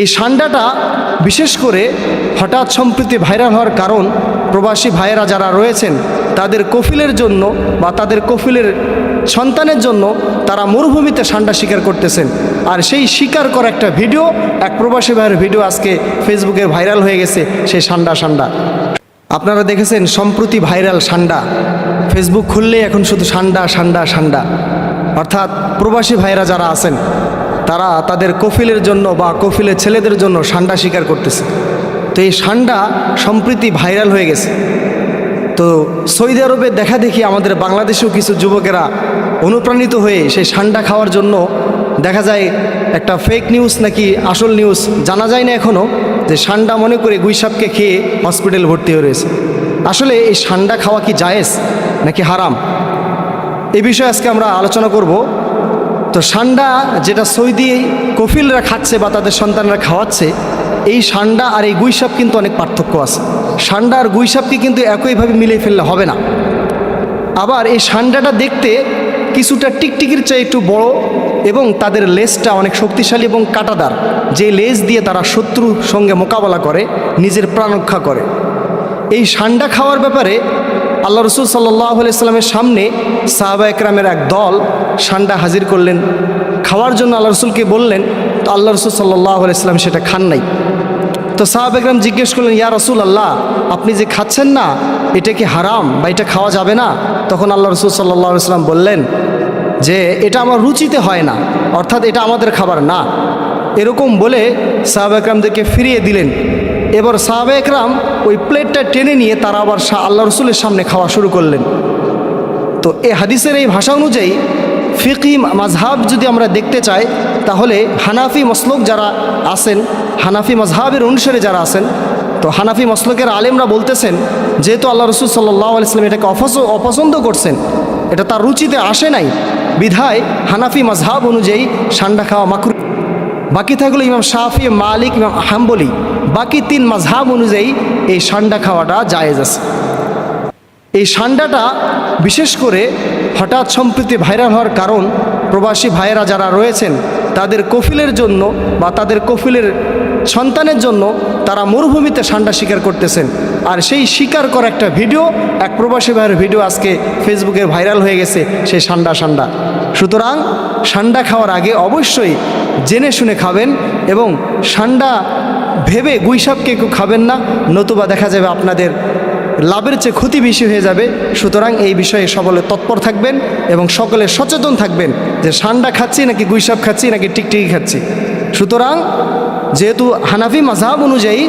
এই সান্ডাটা বিশেষ করে হঠাৎ সম্প্রতি ভাইরাল হওয়ার কারণ প্রবাসী ভাইয়েরা যারা রয়েছেন, তাদের কফিলের জন্য বা তাদের কফিলের সন্তানের জন্য তারা মরুভূমিতে সান্ডা শিকার করতেছেন। আর সেই শিকার করা একটা ভিডিও, এক প্রবাসী ভাইয়ের ভিডিও আজকে ফেসবুকে ভাইরাল হয়ে গেছে, সেই সান্ডা সান্ডা। আপনারা দেখেছেন সম্প্রতি ভাইরাল সান্ডা। ফেসবুক খুললেই এখন শুধু সান্ডা সান্ডা সান্ডা। অর্থাৎ প্রবাসী ভাইরা যারা আছেন তারা তাদের কফিলের জন্য বা কফিলের ছেলেদের জন্য সান্ডা শিকার করতেছে। তো এই সান্ডা সম্প্রীতি ভাইরাল হয়ে গেছে। তো সৌদি আরবে দেখা দেখি আমাদের বাংলাদেশেও কিছু যুবকেরা অনুপ্রাণিত হয়ে সেই সান্ডা খাওয়ার জন্য দেখা যায় একটা ফেক নিউজ নাকি আসল নিউজ জানা যায় না এখনও যে সান্ডা মনে করে গুইসাপকে খেয়ে হসপিটাল ভর্তি হয়ে রয়েছে। আসলে এই সান্ডা খাওয়া কি জায়েজ নাকি হারাম? এ বিষয়ে আজকে আমরা আলোচনা করব। তো সান্ডা যেটা সৌদি কফিলরা খাচ্ছে বা তাদের সন্তানরা খাওয়াচ্ছে, এই সান্ডা আর এই গুইসাপ কিন্তু অনেক পার্থক্য আছে। সান্ডা আর গুইসাপকে কিন্তু একইভাবে মিলিয়ে ফেললে হবে না। আবার এই সান্ডাটা দেখতে কিছুটা টিকটিকির চেয়ে একটু বড় এবং তাদের লেজটা অনেক শক্তিশালী এবং কাটাদার। যে লেজ দিয়ে তারা শত্রুর সঙ্গে মোকাবেলা করে, নিজের প্রাণরক্ষা করে। এই সান্ডা খাওয়ার ব্যাপারে আল্লাহ রসুল সাল্লাহ সামনে সাহাবা একরামের এক দল সান্ডা হাজির করলেন। খাওয়ার জন্য আল্লাহ রসুলকে বললেন, তো আল্লাহ রসুল সাল্লাহ ইসলাম সেটা খান নাই। তো সাহাব একরাম জিজ্ঞেস করলেন, ইয়া রসুল আল্লাহ আপনি যে খাচ্ছেন না, এটা কি হারাম বা এটা খাওয়া যাবে না? তখন আল্লাহ রসুল সাল্লাহ ইসলাম বললেন, যে এটা আমার রুচিতে হয় না, অর্থাৎ এটা আমাদের খাবার না। এরকম বলে সাহাব একরামদেরকে ফিরিয়ে দিলেন। এবার সাহাবে একরাম ওই প্লেটটা টেনে নিয়ে তারা আবার শাহ আল্লাহ রসুলের সামনে খাওয়া শুরু করলেন। তো এই হাদিসের এই ভাষা অনুযায়ী ফিকি মাঝহাব যদি আমরা দেখতে চাই, তাহলে হানাফি মসলক যারা আছেন, হানাফি মজহাবের অনুসারে যারা আছেন, তো হানাফি মসলকের আলেমরা বলতেছেন, যেহেতু আল্লাহ রসুল সাল্লাহ আলাইসলাম এটাকে অপছ অপছন্দ করছেন, এটা তার রুচিতে আসে নাই। বিধায় হানাফি মজহাব অনুযায়ী সান্ডা খাওয়া মাকরু বাকি থাকল ইমাম শাফি, মালিক, ইমাম হাম্বলি। বাকি তিন মাঝহাব অনুযায়ী এই সান্ডা খাওয়াটা জায়েজ আছে। এই সান্ডাটা বিশেষ করে হঠাৎ সম্প্রতি ভাইরাল হওয়ার কারণ প্রবাসী ভাইয়েরা যারা রয়েছেন, তাদের কফিলের জন্য বা তাদের কফিলের সন্তানের জন্য তারা মরুভূমিতে সান্ডা শিকার করতেছেন। আর সেই শিকার করা একটা ভিডিও, এক প্রবাসী ভাইয়ের ভিডিও আজকে ফেসবুকে ভাইরাল হয়ে গেছে, সেই সান্ডা সান্ডা। সুতরাং সান্ডা খাওয়ার আগে অবশ্যই জেনে শুনে খাবেন এবং সান্ডা ভেবে গুইসাপকে কেউ খাবেন না, নতুবা দেখা যাবে আপনাদের লাভের চেয়ে ক্ষতি বেশি হয়ে যাবে। সুতরাং এই বিষয়ে সকলে তৎপর থাকবেন এবং সকলে সচেতন থাকবেন যে সান্ডা খাচ্ছি নাকি গুইসাপ খাচ্ছি নাকি টিকটিকি খাচ্ছি। সুতরাং যেহেতু হানাফি মাঝহাব অনুযায়ী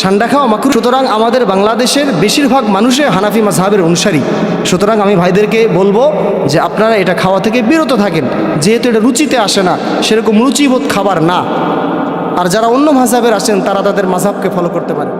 সান্ডা খাওয়া মাকুর, সুতরাং আমাদের বাংলাদেশের বেশিরভাগ মানুষে হানাফি মাঝহাবের অনুসারী। সুতরাং আমি ভাইদেরকে বলব যে আপনারা এটা খাওয়া থেকে বিরত থাকেন। যেহেতু এটা রুচিতে আসে না, সেরকম রুচিবোধ খাবার না। আর যারা অন্য মাঝাবের আসেন তারা তাদের মাঝাবকে ফলো করতে পারে।